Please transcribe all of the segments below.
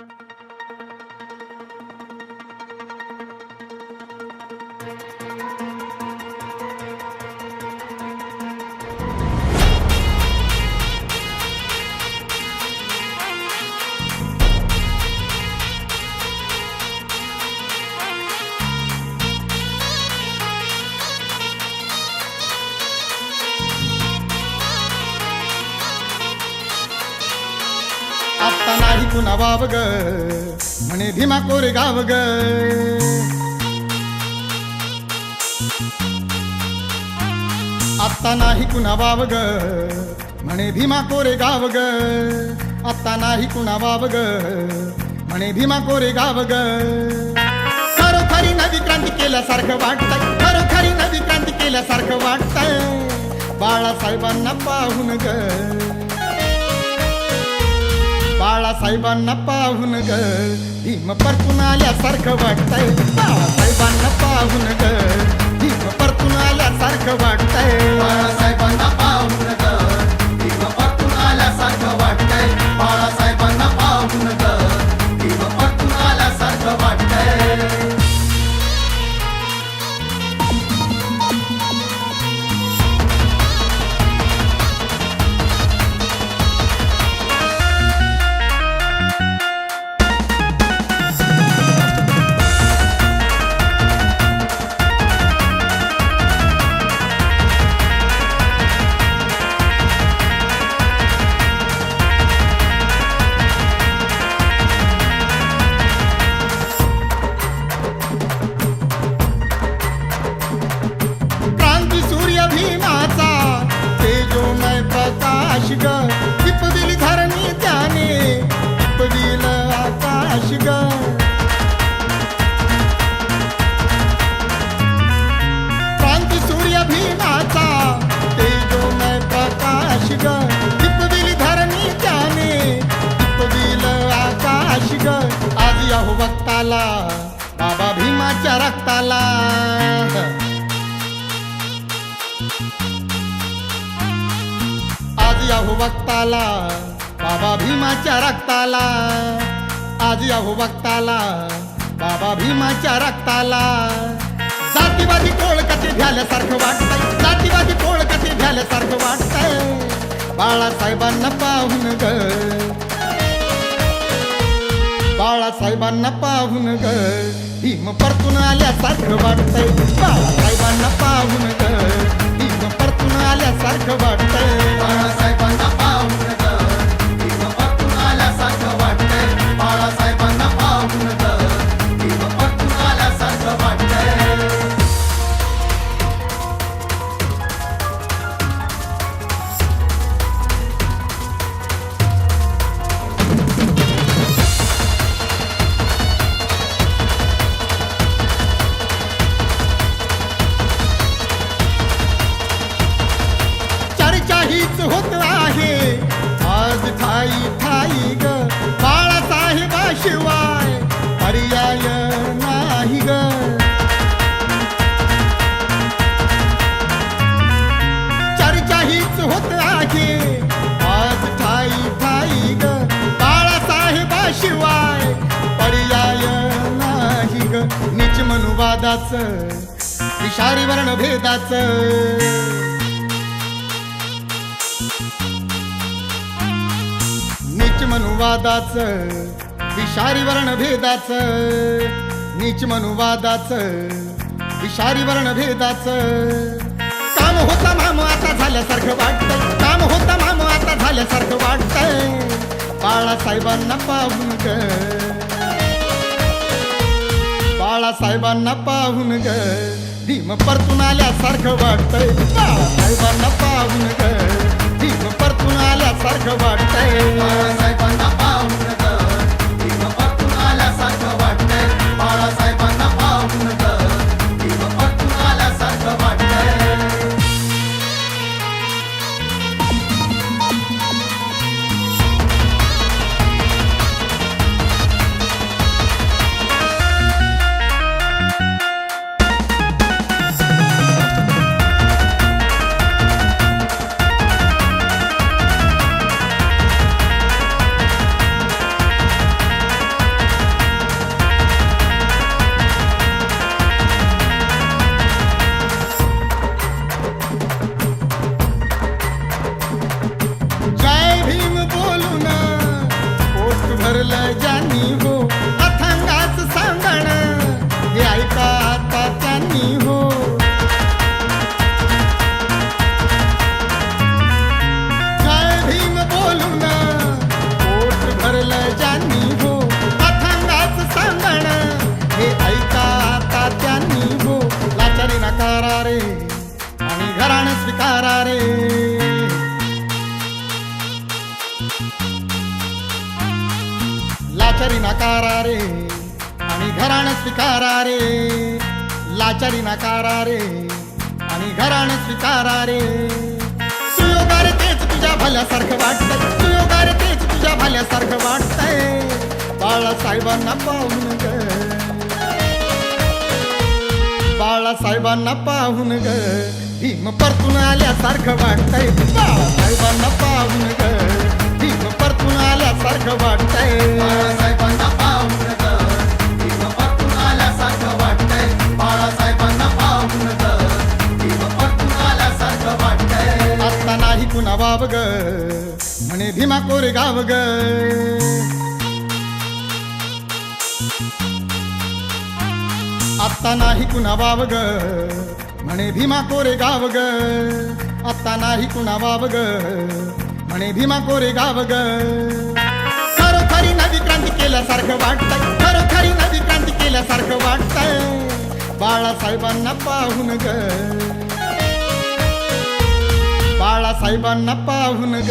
आता नाही कुणा वाव ग म्हणे भीमा कोरे गाव ग आत्ता नाही कुणा वाव ग म्हणे भीमा कोरे गाव ग आत्ता नाही कुणा वाव ग म्हणे भीमा कोरे गाव ग खरोखरी नवी क्रांती केल्यासारखं वाटतंय. खरोखरी नवी क्रांती केल्यासारखं वाटतंय. बाळासाहेबांना पाहून ग. बाळासाहेबांना पाहून ग. भीम परतून आल्यासारखं वाटतंय. बाळासाहेबांना पाहून ग. भीम परतून आल्यासारखं वाटतंय. बाळासाहेबांना पाहून ग. आज याहो भक्ताला बाबा भीमाच्या रक्ताला. आज याहो भक्ताला बाबा भीमाच्या रक्ताला. जातीवादी टोळ कसे झाल्यासारखं वाटतंय. जातीवादी टोळ कसे झाल्यासारखं वाटतंय. बाळासाहेबांना पाहून ग. बाळासाहेबांना पाहून ग. भीम परतून आल्यासारखं वाटतंय. बाळा आल्यासारखं निच विषारी वर्ण भेदाचं. नीच मनुवादाच विषारी वर्ण भेदाच. नीच मनुवादाच विषारी वर्ण भेदाच. काम होता माम आता झाल्यासारखं वाटत काम होता माम आता झाल्यासारखं वाटतंय. बाळासाहेबांना पाहून ग बाळासाहेबांना पाहून ग. भीम परतून आल्यासारखं वाटतंय. बाळासाहेबांना पाहून ग. भीम परतून आल्यासारखं वाटतंय. बाळासाहेबांना भरलं ज्यांनी हो अथांगाच सांगण हे ऐका आता त्यांनी हो जय भीम बोलून पोट भरलं ज्यांनी हो अथांगाच सांगण हे ऐका आता त्यांनी हो लाचारी नकारा रे आणि घराण स्वीकारा रे. लाचारी नकारा रे. आणि घराण स्वीकारा रे. लाचारी नकारा रे. आणि घराण स्वीकारा रे. सुयोगार तेच तुझ्या भल्यासारखं वाटतंय. सुयोगार तेच तुझ्या भल्यासारखं वाटतंय. बाळासाहेबांना पाहून ग. बाळासाहेबांना पाहून ग. भीम परतून आल्यासारखं वाटतंय. बाळासाहेब आता नाही कुणा ग म्हणे भीमा कोरे गाव ग आत्ता नाही कुणा बाब ग म्हणे भीमा कोरे गाव ग आत्ता नाही कुणा बाब ग म्हणे भीमा कोरे गाव ग खरोखरी नवी क्रांती केल्यासारखं वाटतंय. खरोखरी नवी क्रांती केल्यासारखं वाटतंय. बाळासाहेबांना पाहून ग. साहेबांना पाहून ग.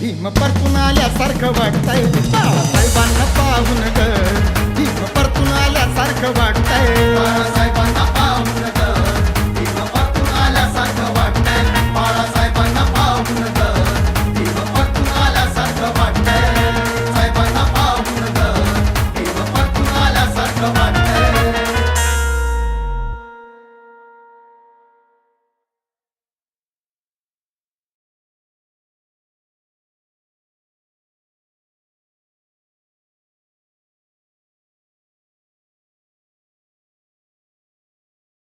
हिम परतून आल्यासारखं वाटतंय. बाळासाहेबांना पाहून ग. हिम परतून आल्यासारखं वाटतंय. बाळासाहेबांना